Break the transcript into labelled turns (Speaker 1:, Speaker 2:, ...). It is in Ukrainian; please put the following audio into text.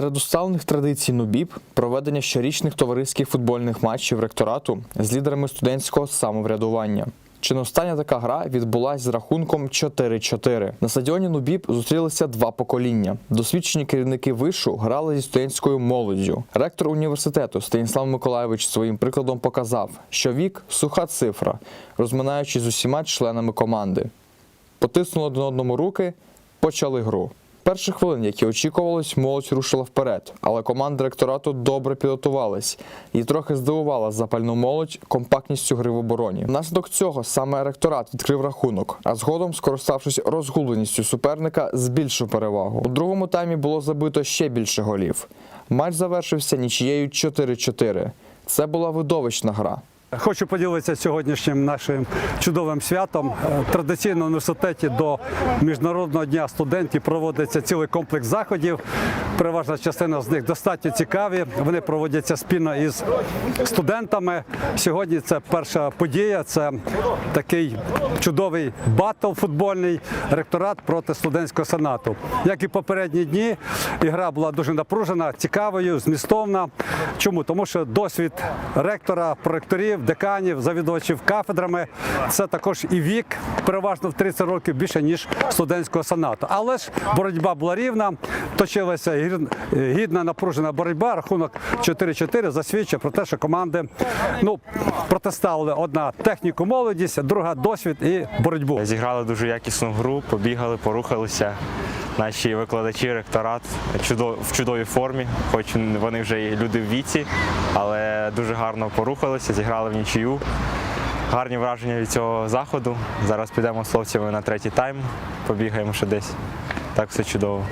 Speaker 1: Серед усталених традицій НУБІП проведення щорічних товариських футбольних матчів ректорату з лідерами студентського самоврядування. Чи не остання така гра відбулась з рахунком 4-4. На стадіоні Нубіб зустрілися два покоління. Досвідчені керівники вишу грали зі студентською молоддю. Ректор університету Станіслав Миколайович своїм прикладом показав, що вік суха цифра, розминаючись з усіма членами команди. Потиснули один одному руки, почали гру. Перших хвилин, які очікувалось, молодь рушила вперед, але команда ректорату добре підготувалась і трохи здивувала запальну молодь компактністю гри в обороні. Внаслідок цього саме ректорат відкрив рахунок, а згодом, скориставшись розгубленістю суперника, збільшив перевагу. У другому таймі було забито ще більше голів. Матч завершився нічією 4-4. Це була видовищна гра.
Speaker 2: Хочу поділитися сьогоднішнім нашим чудовим святом. Е, Традиційно в університеті до Міжнародного дня студентів проводиться цілий комплекс заходів. Переважна частина з них достатньо цікаві. Вони проводяться спільно із студентами. Сьогодні це перша подія. Це такий чудовий батл футбольний ректорат проти студентського сенату. Як і попередні дні, ігра була дуже напружена, цікавою, змістовна. Чому? Тому що досвід ректора, проректорів, деканів, завідувачів кафедрами це також і вік, переважно в 30 років більше ніж студентського сенату. Але ж боротьба була рівна, точилася гідна напружена боротьба. Рахунок 4-4 засвідчує про те, що команди ну протиставили одна техніку молодість, друга досвід і боротьбу.
Speaker 3: Зіграли дуже якісну гру, побігали, порухалися. Наші викладачі, ректорат в чудовій формі, хоч вони вже люди в віці, але дуже гарно порухалися, зіграли в нічию. Гарні враження від цього заходу. Зараз підемо з хлопцями на третій тайм, побігаємо ще десь. Так все чудово.